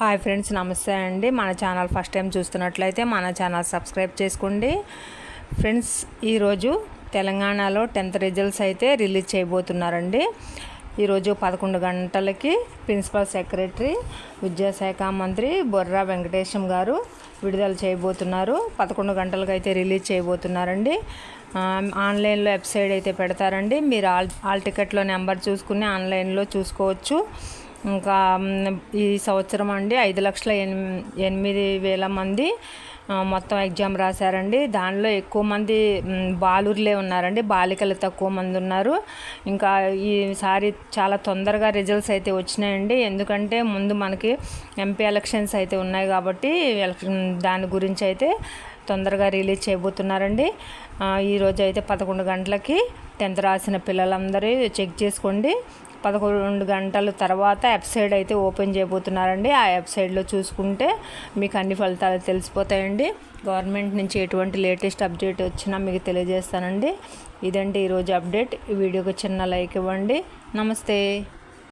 Hi friends నమస్తే అండి. మన ఛానల్ ఫస్ట్ టైం చూస్తున్నట్లయితే మన ఛానల్ సబ్స్క్రైబ్ చేసుకోండి. ఫ్రెండ్స్ ఈరోజు తెలంగాణలో టెన్త్ రిజల్ట్స్ అయితే రిలీజ్ చేయబోతున్నారండి. ఈరోజు పదకొండు గంటలకి ప్రిన్సిపల్ సెక్రటరీ విద్యాశాఖ మంత్రి బొర్రా వెంకటేశం గారు విడుదల చేయబోతున్నారు. పదకొండు గంటలకు అయితే రిలీజ్ చేయబోతున్నారండి. ఆన్లైన్లో వెబ్సైట్ అయితే పెడతారండి. మీరు ఆల్ ఆల్ టికెట్లో నెంబర్ చూసుకుని ఆన్లైన్లో చూసుకోవచ్చు. ఇంకా ఈ సంవత్సరం అండి ఐదు లక్షల ఎనిమిది వేల మంది మొత్తం ఎగ్జామ్ రాశారండి. దానిలో ఎక్కువ మంది బాలుర్లే ఉన్నారండి. బాలికలు తక్కువ మంది ఉన్నారు. ఇంకా ఈసారి చాలా తొందరగా రిజల్ట్స్ అయితే వచ్చినాయండి. ఎందుకంటే ముందు మనకి ఎంపీ ఎలక్షన్స్ అయితే ఉన్నాయి కాబట్టి దాని గురించి అయితే తొందరగా రిలీజ్ చేయబోతున్నారండి. ఈరోజు అయితే పదకొండు గంటలకి టెన్త్ రాసిన పిల్లలందరూ చెక్ చేసుకోండి. పదకొండు గంటల తర్వాత వెబ్సైట్ అయితే ఓపెన్ చేయబోతున్నారండి. ఆ వెబ్సైట్లో చూసుకుంటే మీకు అన్ని ఫలితాలు తెలిసిపోతాయండి. గవర్నమెంట్ నుంచి ఎటువంటి లేటెస్ట్ అప్డేట్ వచ్చినా మీకు తెలియజేస్తానండి. ఇదండి ఈరోజు అప్డేట్. ఈ వీడియోకి చిన్న లైక్ ఇవ్వండి. నమస్తే.